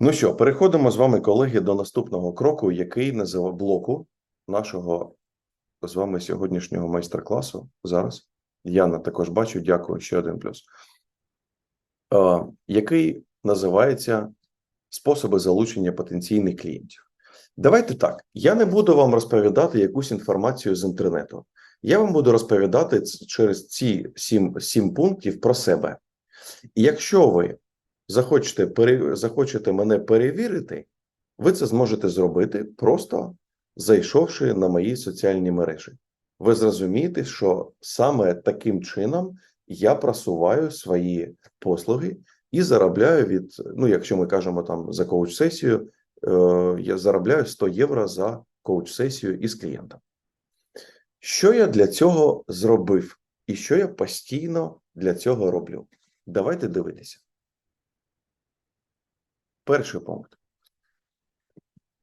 Ну що, переходимо з вами, колеги, до наступного кроку, який називає блоку нашого з вами сьогоднішнього майстер-класу. Зараз Яна також бачу. Дякую. Ще один плюс. Е, який називається способи залучення потенційних клієнтів. Давайте так. Я не буду вам розповідати якусь інформацію з інтернету. Я вам буду розповідати через ці сім, сім пунктів про себе. І якщо ви захочете, захочете мене перевірити, ви це зможете зробити просто зайшовши на мої соціальні мережі. Ви зрозумієте, що саме таким чином я просуваю свої послуги і заробляю від, ну, якщо ми кажемо там за коуч-сесію, е, я заробляю 100 євро за коуч-сесію із клієнтом. Що я для цього зробив, і що я постійно для цього роблю? Давайте дивитися. Перший пункт.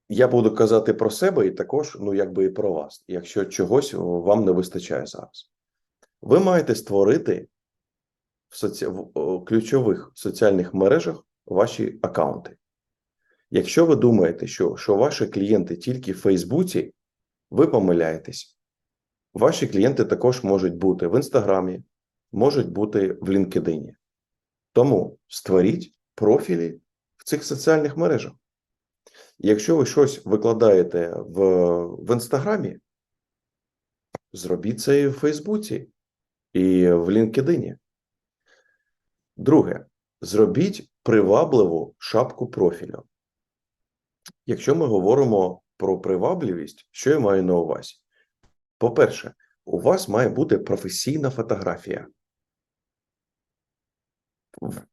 Я буду казати про себе і також, ну, якби і про вас, якщо чогось вам не вистачає зараз. Ви маєте створити в, соці... в ключових соціальних мережах ваші аккаунти. Якщо ви думаєте, що, що ваші клієнти тільки в Фейсбуці, ви помиляєтесь. Ваші клієнти також можуть бути в Інстаграмі, можуть бути в LinkedIn. Тому створіть профілі в цих соціальних мережах. Якщо ви щось викладаєте в, в Інстаграмі, зробіть це і в Фейсбуці, і в LinkedIn. Друге, зробіть привабливу шапку профілю. Якщо ми говоримо про привабливість, що я маю на увазі? По-перше, у вас має бути професійна фотографія.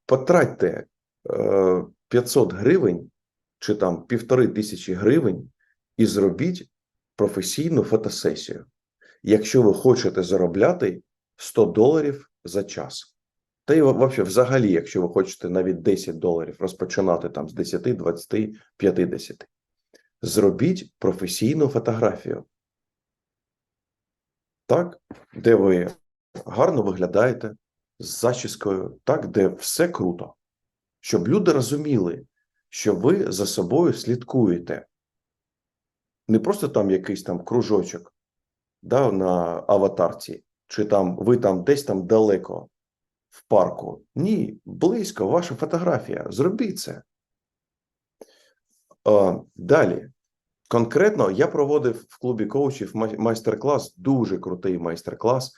Потратьте е, 500 гривень чи там півтори тисячі гривень і зробіть професійну фотосесію. Якщо ви хочете заробляти 100 доларів за час. Та й взагалі, якщо ви хочете навіть 10 доларів розпочинати там з 10, 20, 50. Зробіть професійну фотографію. Так, де ви гарно виглядаєте з зачіскою, так, де все круто. Щоб люди розуміли, що ви за собою слідкуєте. Не просто там якийсь там кружочок да, на аватарці, чи там ви там десь там далеко в парку. Ні, близько, ваша фотографія. Зробіть це. Далі. Конкретно я проводив в клубі коучів майстер-клас, дуже крутий майстер-клас.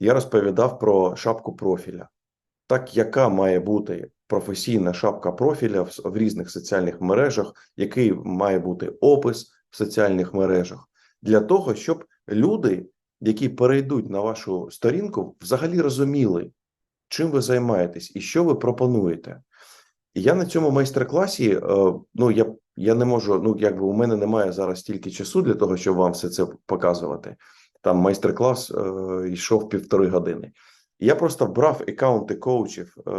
Я розповідав про шапку профіля. Так, яка має бути професійна шапка профіля в, в різних соціальних мережах, який має бути опис в соціальних мережах, для того, щоб люди, які перейдуть на вашу сторінку, взагалі розуміли, чим ви займаєтесь і що ви пропонуєте. Я на цьому майстер-класі, е, ну я, я не можу, ну якби у мене немає зараз стільки часу для того, щоб вам все це показувати. Там майстер-клас е, йшов півтори години. Я просто брав аккаунти коучів е,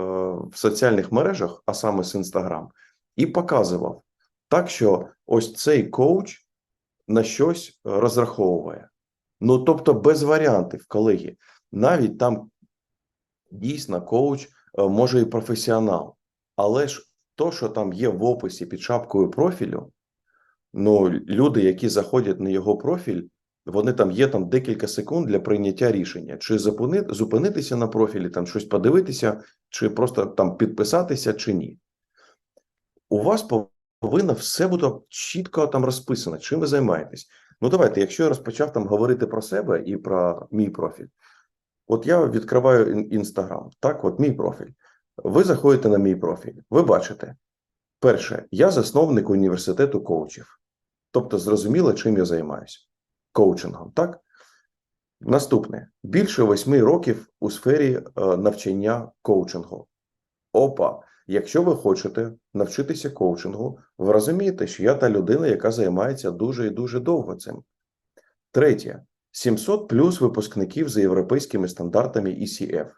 в соціальних мережах, а саме з Instagram, і показував так, що ось цей коуч на щось розраховує. Ну тобто, без варіантів, колеги. Навіть там дійсно коуч е, може і професіонал, але ж то, що там є в описі під шапкою профілю, ну люди, які заходять на його профіль, вони там є там декілька секунд для прийняття рішення, чи зупинити, зупинитися на профілі, там щось подивитися, чи просто там підписатися, чи ні. У вас повинно все бути чітко там розписано, чим ви займаєтесь. Ну, давайте, якщо я розпочав там говорити про себе і про мій профіль, от я відкриваю інстаграм, так, от мій профіль. Ви заходите на мій профіль, ви бачите, перше, я засновник університету коучів. Тобто, зрозуміло, чим я займаюся коучингом, так? Наступне більше восьми років у сфері е, навчання коучингу. Опа, якщо ви хочете навчитися коучингу, ви розумієте, що я та людина, яка займається дуже і дуже довго цим. Третє 700 плюс випускників за європейськими стандартами ECF.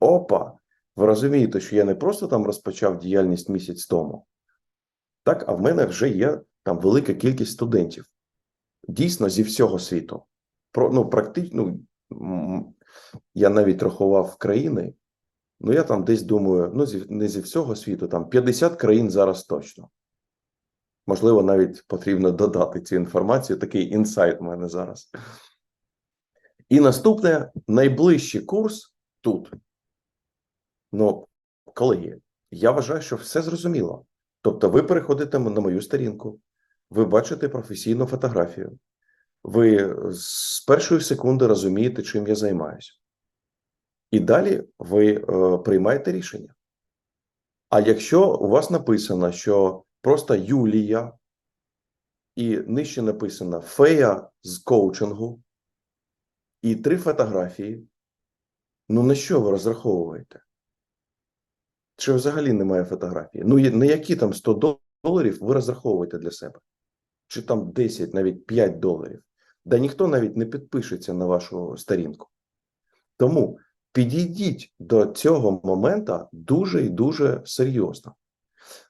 Опа, ви розумієте, що я не просто там розпочав діяльність місяць тому, так, а в мене вже є там велика кількість студентів дійсно зі всього світу. Про, ну, практично, м, я навіть рахував країни, ну я там десь думаю, ну зі, не зі всього світу, там 50 країн зараз точно. Можливо, навіть потрібно додати цю інформацію. Такий інсайт в мене зараз. І наступне найближчий курс тут. Ну, колеги, я вважаю, що все зрозуміло. Тобто, ви переходите на мою сторінку, ви бачите професійну фотографію, ви з першої секунди розумієте, чим я займаюся. І далі ви е, приймаєте рішення. А якщо у вас написано, що просто Юлія, і нижче написано фея з коучингу, і три фотографії, ну на що ви розраховуєте? Чи взагалі немає фотографії? Ну, на які там 100 доларів ви розраховуєте для себе? Чи там 10, навіть 5 доларів? Да ніхто навіть не підпишеться на вашу сторінку. Тому підійдіть до цього моменту дуже і дуже серйозно.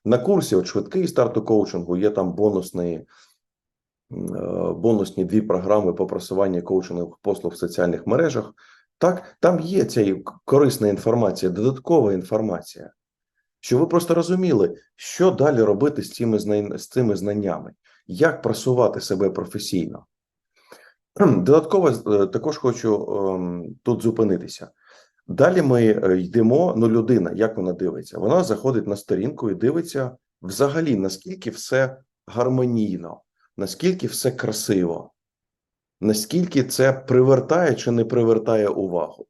На курсі от швидкий старт у коучингу є там бонусні, е, бонусні дві програми по просуванню коучингових послуг в соціальних мережах. Так, там є ця корисна інформація, додаткова інформація, що ви просто розуміли, що далі робити з цими, з цими знаннями, як просувати себе професійно. Додатково е, також хочу ем, тут зупинитися. Далі ми е, йдемо. Ну, людина, як вона дивиться? Вона заходить на сторінку і дивиться взагалі, наскільки все гармонійно, наскільки все красиво, наскільки це привертає чи не привертає увагу.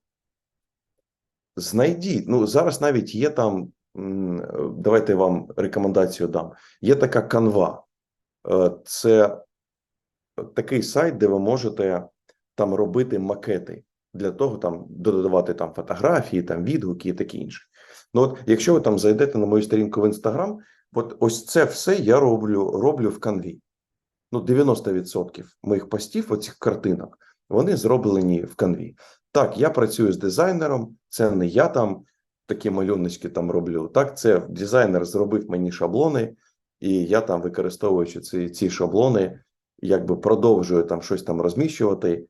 Знайдіть. Ну, зараз навіть є там. е, Давайте я вам рекомендацію дам. Є така канва. Е, Це такий сайт, де ви можете там робити макети для того, там додавати там фотографії, там відгуки і таке інше. Ну, от, якщо ви там зайдете на мою сторінку в інстаграм, от ось це все я роблю, роблю в канві. Ну, 90% моїх постів, оцих картинок, вони зроблені в канві. Так, я працюю з дизайнером, це не я там такі малюночки там роблю. Так, це дизайнер зробив мені шаблони, і я там, використовуючи ці, ці шаблони, якби продовжую там щось там розміщувати.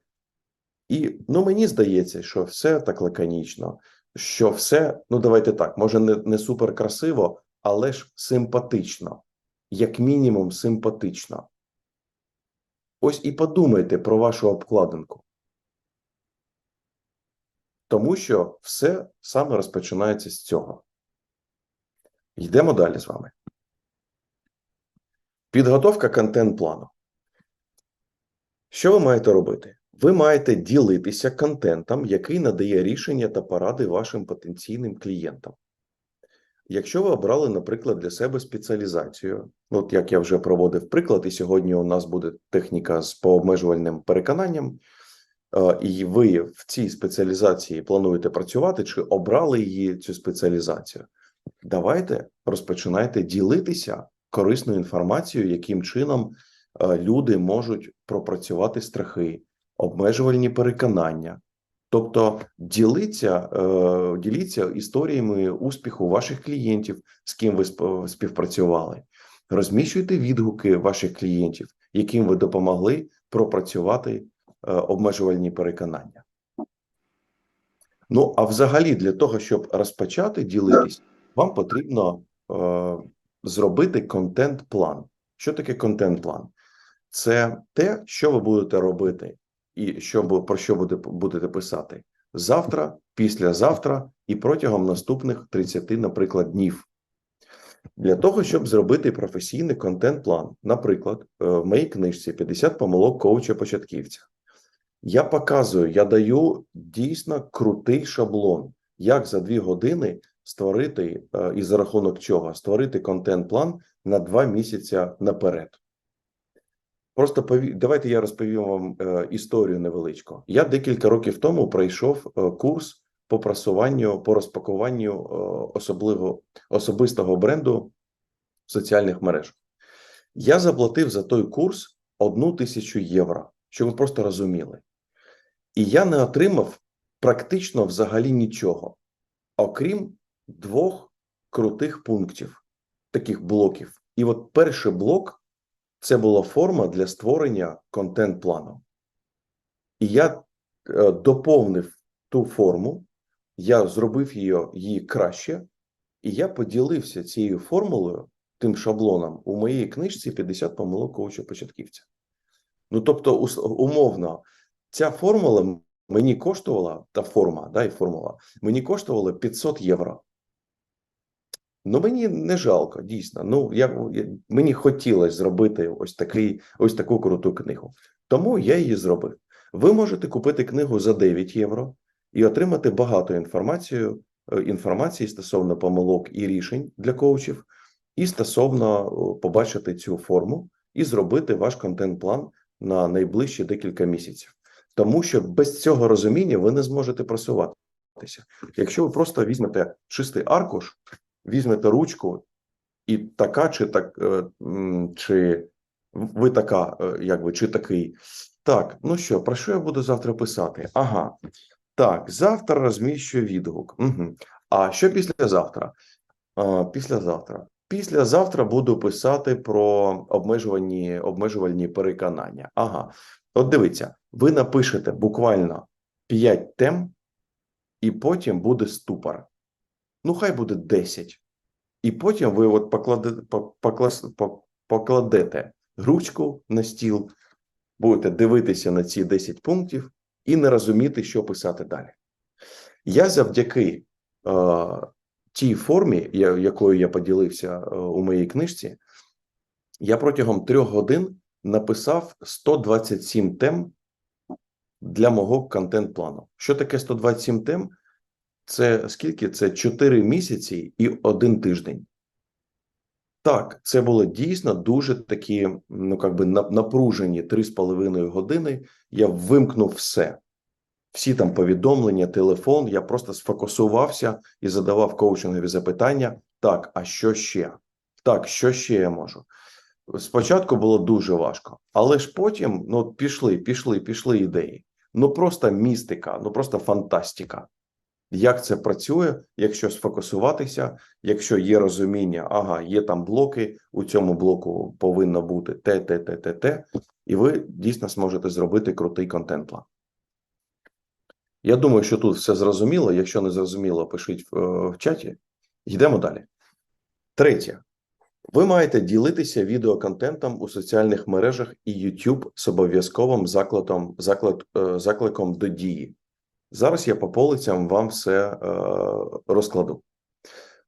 І ну, мені здається, що все так лаконічно, що все, ну давайте так, може не, не супер красиво, але ж симпатично, як мінімум, симпатично. Ось і подумайте про вашу обкладинку. Тому що все саме розпочинається з цього. Йдемо далі з вами. Підготовка контент-плану. Що ви маєте робити? Ви маєте ділитися контентом, який надає рішення та поради вашим потенційним клієнтам. Якщо ви обрали, наприклад, для себе спеціалізацію, от як я вже проводив приклад, і сьогодні у нас буде техніка з пообмежувальним переконанням, е, і ви в цій спеціалізації плануєте працювати, чи обрали її цю спеціалізацію, давайте розпочинайте ділитися корисною інформацією, яким чином е, люди можуть пропрацювати страхи, обмежувальні переконання. Тобто діліться, е, діліться історіями успіху ваших клієнтів, з ким ви сп- співпрацювали. Розміщуйте відгуки ваших клієнтів, яким ви допомогли пропрацювати е, обмежувальні переконання. Ну, а взагалі, для того, щоб розпочати ділитись, вам потрібно зробити контент-план. Що таке контент-план? Це те, що ви будете робити, і що про що буде, будете писати завтра, післязавтра і протягом наступних 30, наприклад, днів. Для того, щоб зробити професійний контент-план, наприклад, е, в моїй книжці 50 помилок коуча початківця. Я показую, я даю дійсно крутий шаблон, як за дві години створити е, і за рахунок чого створити контент-план на два місяці наперед. Просто пові... давайте я розповім вам е, історію невеличку. Я декілька років тому пройшов е, курс по просуванню, по розпакуванню особливо особистого бренду в соціальних мережах. Я заплатив за той курс одну тисячу євро, щоб ви просто розуміли. І я не отримав практично взагалі нічого, окрім двох крутих пунктів, таких блоків. І от перший блок це була форма для створення контент-плану. І я е, доповнив ту форму, я зробив її, її краще, і я поділився цією формулою тим шаблоном, у моїй книжці 50 помилок коуча початківця. Ну, тобто, умовно, ця формула мені коштувала, та форма, да, і формула, мені коштувала 500 євро. Ну, мені не жалко, дійсно. Ну, я, я- мені хотілося зробити ось такий, ось таку круту книгу. Тому я її зробив. Ви можете купити книгу за 9 євро і отримати багато інформацію, е, інформації стосовно помилок і рішень для коучів, і стосовно побачити цю форму і зробити ваш контент-план на найближчі декілька місяців. Тому що без цього розуміння ви не зможете просуватися. Якщо ви просто візьмете чистий аркуш, візьмете ручку, і така, чи так, е, чи ви така, е, як ви, чи такий. Так, ну що, про що я буду завтра писати? Ага. Так, завтра розміщу відгук. Угу. А що післязавтра? А, післязавтра. Післязавтра буду писати про обмежувальні, обмежувальні переконання. Ага. От дивіться, ви напишете буквально 5 тем, і потім буде ступор. Ну, хай буде 10. І потім ви от покладете, по- покладете ручку на стіл, будете дивитися на ці 10 пунктів і не розуміти, що писати далі. Я завдяки е, тій формі, я- якою я поділився е, у моїй книжці, я протягом трьох годин написав 127 тем для мого контент-плану. Що таке 127 тем? Це скільки? Це 4 місяці і один тиждень. Так, це було дійсно дуже такі, ну як би на- напружені 3,5 години. Я вимкнув все. Всі там повідомлення, телефон. Я просто сфокусувався і задавав коучингові запитання. Так, а що ще? Так, що ще я можу? Спочатку було дуже важко, але ж потім ну, пішли, пішли, пішли ідеї. Ну просто містика, ну просто фантастика. Як це працює, якщо сфокусуватися, якщо є розуміння, ага, є там блоки, у цьому блоку повинно бути те, те, те, те, те, і ви дійсно зможете зробити крутий контент-план. Я думаю, що тут все зрозуміло. Якщо не зрозуміло, пишіть в, чаті. Йдемо далі. Третє. Ви маєте ділитися відеоконтентом у соціальних мережах і YouTube з обов'язковим закладом, заклад, е, закликом до дії. Зараз я по полицям вам все е, розкладу.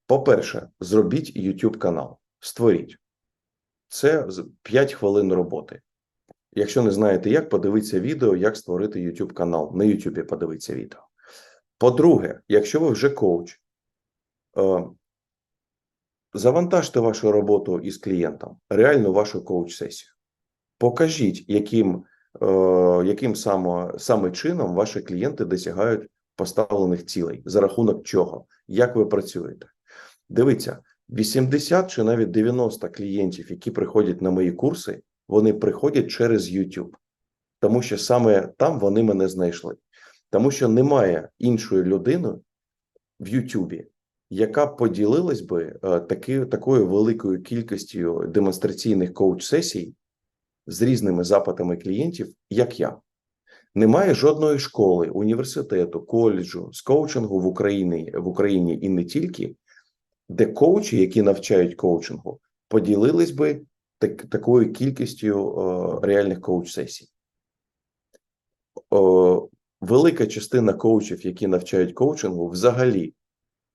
По-перше, зробіть YouTube канал, створіть. Це 5 хвилин роботи. Якщо не знаєте, як, подивіться відео, як створити YouTube канал. На YouTube подивіться відео. По-друге, якщо ви вже коуч, е, завантажте вашу роботу із клієнтом, реально вашу коуч-сесію. Покажіть, яким, яким саме, саме чином ваші клієнти досягають поставлених цілей, за рахунок чого, як ви працюєте. Дивіться, 80 чи навіть 90 клієнтів, які приходять на мої курси, вони приходять через YouTube, тому що саме там вони мене знайшли. Тому що немає іншої людини в Ютубі, яка поділилась би е, таки, такою великою кількістю демонстраційних коуч-сесій з різними запитами клієнтів, як я. Немає жодної школи, університету, коледжу з коучингу в Україні, в Україні і не тільки, де коучі, які навчають коучингу, поділились би так, такою кількістю е, реальних коуч-сесій. Велика частина коучів, які навчають коучингу, взагалі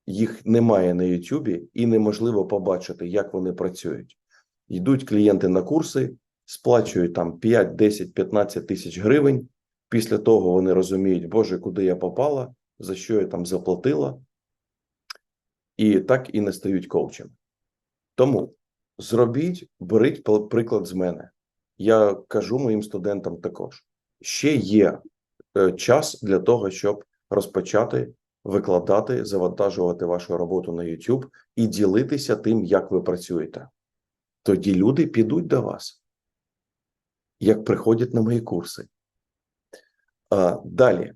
їх немає на Ютубі і неможливо побачити, як вони працюють. Йдуть клієнти на курси, сплачують там 5, 10, 15 тисяч гривень. Після того вони розуміють, Боже, куди я попала, за що я там заплатила, і так і не стають коучем. Тому зробіть, беріть приклад з мене. Я кажу моїм студентам також: ще є е, час для того, щоб розпочати викладати, завантажувати вашу роботу на YouTube і ділитися тим, як ви працюєте. Тоді люди підуть до вас, як приходять на мої курси. А, далі.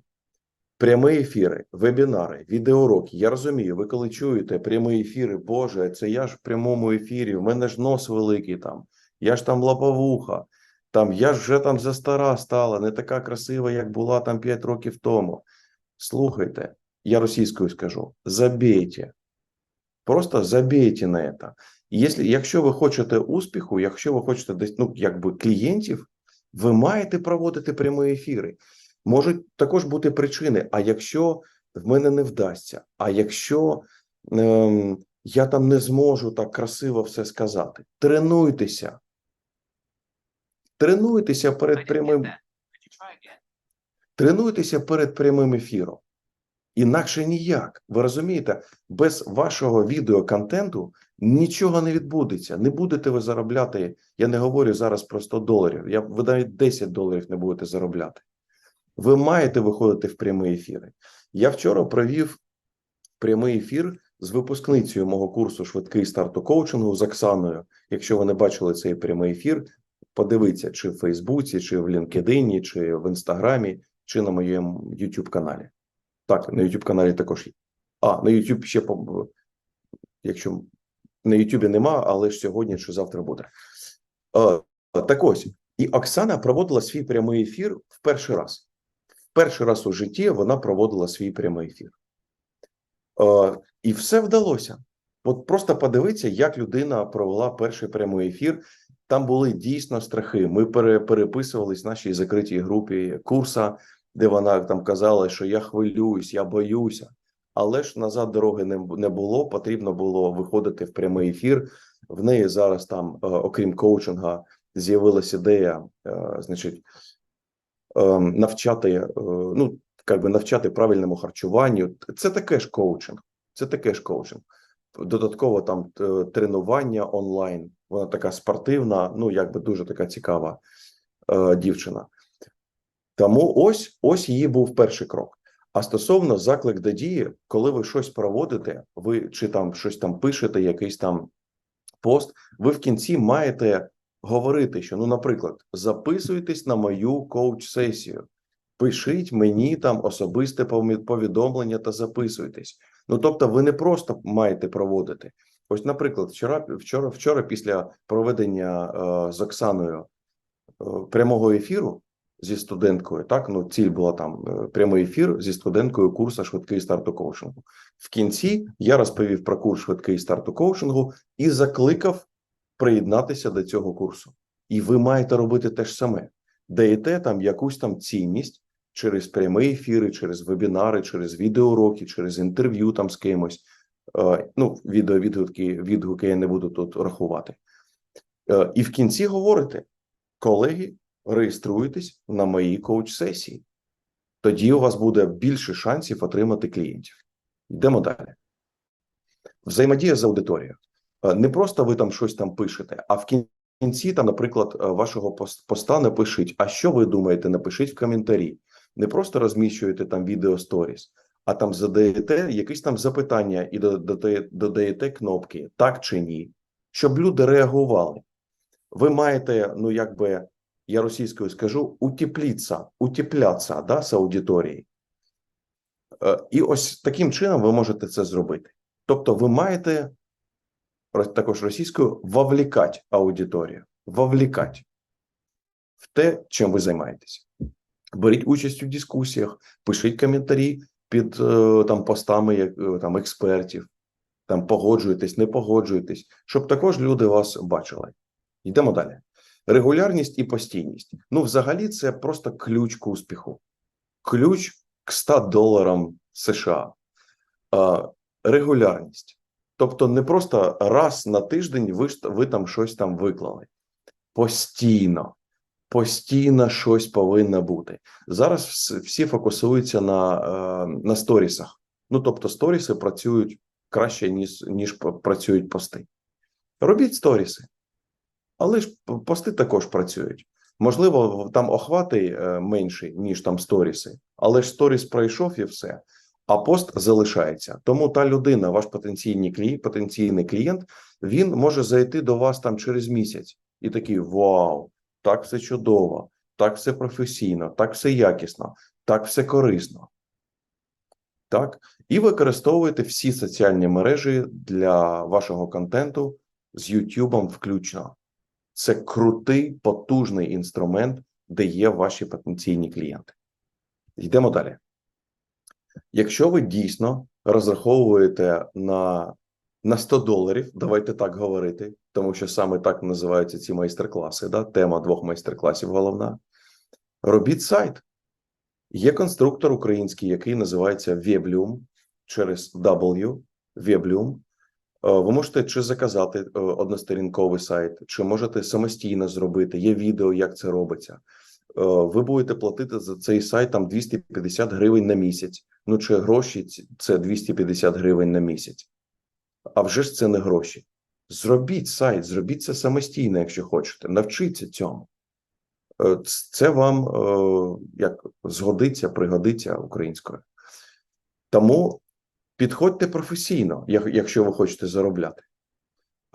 Прямі ефіри, вебінари, відеоуроки. Я розумію, ви коли чуєте прямі ефіри, Боже, це я ж в прямому ефірі, в мене ж нос великий там, я ж там лаповуха, там я ж вже там застара стала, не така красива, як була там 5 років тому. Слухайте, я російською скажу: забейте. Просто забейте на якщо, якщо ви хочете успіху, якщо ви хочете десь ну, якби клієнтів, ви маєте проводити прямі ефіри. Можуть також бути причини. А якщо в мене не вдасться, а якщо ем, я там не зможу так красиво все сказати, тренуйтеся. Тренуйтеся перед прямим. Тренуйтеся перед прямим ефіром. Інакше ніяк. Ви розумієте, без вашого відеоконтенту нічого не відбудеться. Не будете ви заробляти. Я не говорю зараз про 100 доларів. Я, ви навіть 10 доларів не будете заробляти. Ви маєте виходити в прямі ефіри. Я вчора провів прямий ефір з випускницею мого курсу Швидкий старт у коучингу з Оксаною. Якщо ви не бачили цей прямий ефір, подивіться, чи в Фейсбуці, чи в LinkedIn, чи в Інстаграмі, чи на моєму YouTube каналі. Так, на YouTube каналі також є. А, на YouTube ще якщо на YouTube нема, але ж сьогодні чи завтра буде. Е, так ось, і Оксана проводила свій прямий ефір в перший раз. В перший раз у житті вона проводила свій прямий ефір. Е, і все вдалося. От просто подивіться, як людина провела перший прямий ефір. Там були дійсно страхи. Ми пере, переписувались в нашій закритій групі курса, де вона там казала, що я хвилююсь, я боюся. Але ж назад дороги не, було. Потрібно було виходити в прямий ефір. В неї зараз там, е, окрім коучинга, з'явилася ідея, е, значить, е, навчати, е, ну як би навчати правильному харчуванню. Це таке ж коучинг. Це таке ж коучинг. Додатково там тренування онлайн. Вона така спортивна, ну якби дуже така цікава дівчина. Тому ось ось її був перший крок. А стосовно заклик до дії, коли ви щось проводите, ви чи там щось там пишете, якийсь там пост, ви в кінці маєте говорити, що ну, наприклад, записуйтесь на мою коуч-сесію, пишіть мені там особисте повідомлення та записуйтесь. Ну тобто, ви не просто маєте проводити. Ось, наприклад, вчора, вчора, вчора, після проведення е, з Оксаною е, прямого ефіру зі студенткою, так ну ціль була там е, прямий ефір зі студенткою курсу швидкий старт у коучингу. В кінці я розповів про курс швидкий старт у коучингу і закликав приєднатися до цього курсу. І ви маєте робити те ж саме, даєте там якусь там цінність через прямі ефіри, через вебінари, через відеоуроки, через інтерв'ю там з кимось. Е, ну, відео відгуки, відгуки я не буду тут рахувати. Е, і в кінці говорите, колеги, реєструйтесь на моїй коуч-сесії. Тоді у вас буде більше шансів отримати клієнтів. Йдемо далі. Взаємодія з аудиторією. Е, не просто ви там щось там пишете, а в кінці, там, наприклад, вашого поста напишіть, а що ви думаєте, напишіть в коментарі. Не просто розміщуєте там відео сторіс, а там задаєте якісь там запитання і додаєте кнопки так чи ні, щоб люди реагували. Ви маєте, ну якби я російською скажу, утепліться, утепляться да, з аудиторії. Е, і ось таким чином ви можете це зробити. Тобто, ви маєте також російською вовлікати аудиторію, вовлікати в те, чим ви займаєтесь. Беріть участь у дискусіях, пишіть коментарі під е, там постами е, там експертів, там погоджуєтесь, не погоджуєтесь, щоб також люди вас бачили. Йдемо далі. Регулярність і постійність. Ну, взагалі, це просто ключ к успіху, ключ к 100 доларам США. Регулярність. Тобто, не просто раз на тиждень ви ви там щось там виклали. Постійно постійно щось повинно бути. Зараз всі фокусуються на е, на сторісах. Ну тобто, сторіси працюють краще, ніж ніж працюють пости. Робіть сторіси, але ж пости також працюють. Можливо, там охвати е, менші, ніж там сторіси, але ж сторіс пройшов і все. А пост залишається. Тому та людина, ваш потенційний клієнт, потенційний клієнт, він може зайти до вас там через місяць і такий вау! так все чудово, так все професійно, так все якісно, так все корисно. Так, і використовуєте всі соціальні мережі для вашого контенту з YouTube включно. Це крутий, потужний інструмент, де є ваші потенційні клієнти. Йдемо далі. Якщо ви дійсно розраховуєте на на 100 доларів. Давайте так говорити, тому що саме так називаються ці майстер-класи. Да? Тема двох майстер-класів головна. Робіть сайт. Є конструктор український, який називається Weblium через W, Weblium. Е, Ви можете чи заказати е, односторінковий сайт, чи можете самостійно зробити. Є відео, як це робиться. Е, Ви будете платити за цей сайт там 250 гривень на місяць. Ну чи гроші це 250 гривень на місяць. А вже ж це не гроші. Зробіть сайт, зробіть це самостійно, якщо хочете. Навчіться цьому. Це вам як згодиться, пригодиться українською. Тому підходьте професійно, якщо ви хочете заробляти.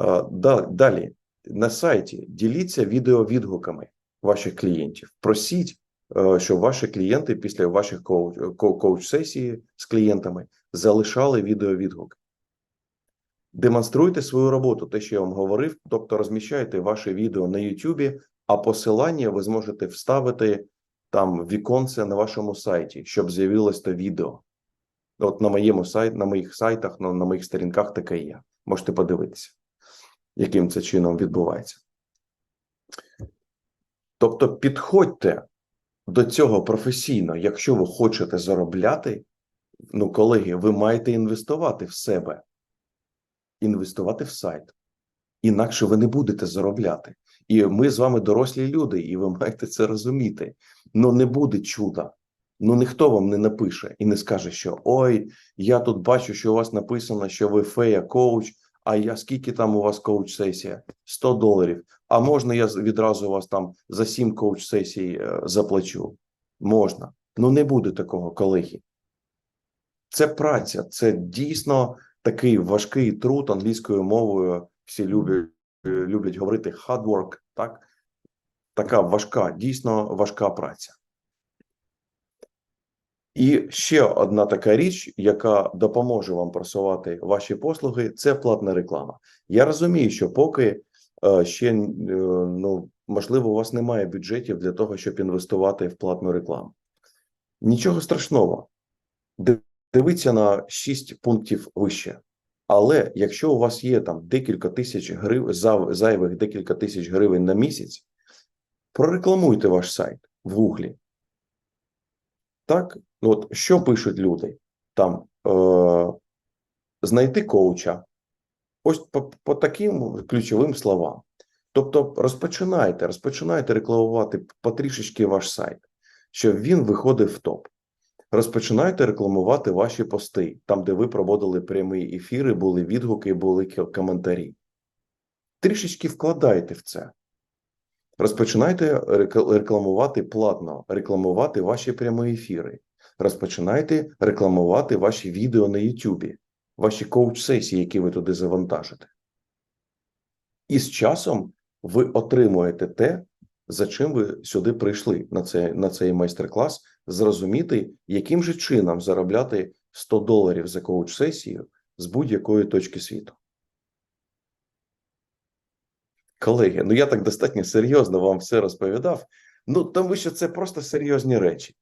Е, Далі на сайті діліться відеовідгуками ваших клієнтів. Просіть, е, щоб ваші клієнти після ваших коуч- ко- коуч-сесії з клієнтами залишали відеовідгуки. Демонструйте свою роботу, те, що я вам говорив, тобто розміщайте ваше відео на YouTube, а посилання ви зможете вставити там віконце на вашому сайті, щоб з'явилось то відео. От на моєму сайті, на моїх сайтах, на, на моїх сторінках таке є. Можете подивитися, яким це чином відбувається. Тобто, підходьте до цього професійно, якщо ви хочете заробляти. Ну, колеги, ви маєте інвестувати в себе, інвестувати в сайт. Інакше ви не будете заробляти. І ми з вами дорослі люди, і ви маєте це розуміти. Ну не буде чуда. Ну ніхто вам не напише і не скаже, що ой, я тут бачу, що у вас написано, що ви фея коуч. А я скільки там у вас коуч сесія? 100 доларів. А можна я відразу вас там за 7 коуч сесій е, заплачу? Можна. Ну не буде такого, колеги. Це праця, це дійсно такий важкий труд англійською мовою. Всі люблять, е, люблять говорити hard work, так? Така важка, дійсно важка праця. І ще одна така річ, яка допоможе вам просувати ваші послуги, це платна реклама. Я розумію, що поки е, ще е, ну можливо у вас немає бюджетів для того, щоб інвестувати в платну рекламу. Нічого страшного. Ди- Дивіться на 6 пунктів вище. Але якщо у вас є там декілька тисяч гривень, зайвих декілька тисяч гривень на місяць, прорекламуйте ваш сайт в Гуглі. Так, ну от що пишуть люди? Там е, знайти коуча. Ось по, по таким ключовим словам. Тобто розпочинайте, розпочинайте рекламувати потрішечки ваш сайт, щоб він виходив в топ. Розпочинайте рекламувати ваші пости, там, де ви проводили прямі ефіри, були відгуки, були коментарі. Трішечки вкладайте в це. Розпочинайте рекламувати платно, рекламувати ваші прямі ефіри. Розпочинайте рекламувати ваші відео на YouTube, ваші коуч-сесії, які ви туди завантажите. І з часом ви отримуєте те, за чим ви сюди прийшли на цей, на цей майстер-клас, зрозуміти, яким же чином заробляти 100 доларів за коуч-сесію з будь-якої точки світу. Колеги, ну я так достатньо серйозно вам все розповідав. Ну, тому що це просто серйозні речі.